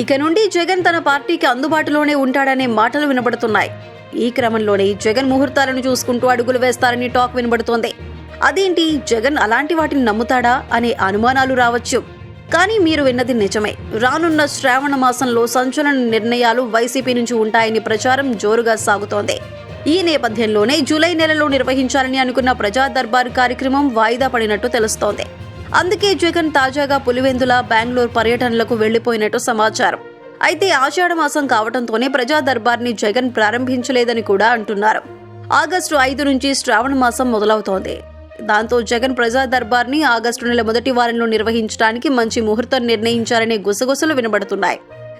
ఇక నుండి జగన్ తన పార్టీకి అందుబాటులోనే ఉంటాడనే మాటలు వినబడుతున్నాయి. ఈ క్రమంలోనే జగన్ ముహూర్తాలను చూసుకుంటూ అడుగులు వేస్తారని టాక్ వినబడుతోంది. అదేంటి జగన్ అలాంటి వాటిని నమ్ముతాడా అనే అనుమానాలు రావచ్చు. కానీ మీరు విన్నది నిజమే. రానున్న శ్రావణ మాసంలో సంచలన నిర్ణయాలు వైసీపీ నుంచి ఉంటాయని ప్రచారం జోరుగా సాగుతోంది. ఈ నేపథ్యంలోనే జూలై నెలలో నిర్వహించాలని అనుకున్న ప్రజా దర్బార్ కార్యక్రమం వాయిదా పడినట్టు తెలుస్తోంది. అందుకే జగన్ తాజాగా పులివెందుల బెంగళూరు పర్యటనలకు వెళ్ళిపోయినట్టు సమాచారం. అయితే ఆషాఢ మాసం కావడంతోనే ప్రజా దర్బార్ని జగన్ ప్రారంభించలేదని కూడా అంటున్నారు. ఆగస్టు ఐదు నుంచి శ్రావణ మాసం మొదలవుతోంది. దాంతో జగన్ ప్రజా దర్బార్ని ఆగస్టు నెల మొదటి వారంలో నిర్వహించడానికి మంచి ముహూర్తం నిర్ణయించారనే గుసగుసలు వినబడుతున్నాయి.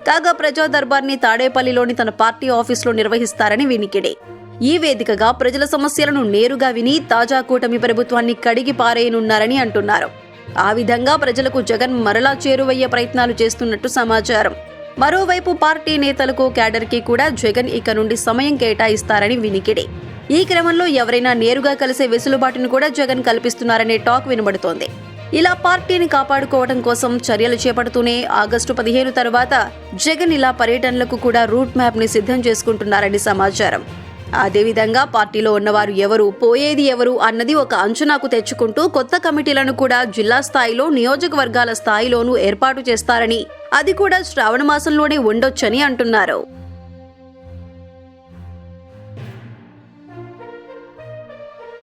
కాగా ప్రజా దర్బార్ని తాడేపల్లిలోని తన పార్టీ ఆఫీసులో నిర్వహిస్తారని వినికిడి. ఈ వేదికగా ప్రజల సమస్యలను నేరుగా విని తాజా కూటమి ప్రభుత్వాన్ని కడిగి పారేయనున్నారని అంటున్నారు. ఆ విధంగా ప్రజలకు జగన్ మరలా చేరువయ్యే ప్రయత్నాలు చేస్తున్నట్టు సమాచారం. మరోవైపు పార్టీ నేతలకు క్యాడర్కి కూడా జగన్ ఇక నుండి సమయం కేటాయిస్తారని వినికిడి. ఈ క్రమంలో ఎవరైనా నేరుగా కలిసే వెసులుబాటును కూడా జగన్ కల్పిస్తున్నారనే టాక్ వినబడుతోంది. ఇలా పార్టీని కాపాడుకోవడం కోసం చర్యలు చేపడుతూనే ఆగస్టు పదిహేను తర్వాత జగన్ ఇలా పర్యటనలకు కూడా రూట్ మ్యాప్ని సిద్ధం చేసుకుంటున్నారని సమాచారం. అదేవిధంగా పార్టీలో ఉన్నవారు ఎవరు పోయేది ఎవరు అన్నది ఒక అంచనాకు తెచ్చుకుంటూ కొత్త కమిటీలను కూడా జిల్లా స్థాయిలో నియోజకవర్గాల స్థాయిలోనూ ఏర్పాటు చేస్తారని అది కూడా శ్రావణ మాసంలోనే ఉండొచ్చని అంటున్నారు.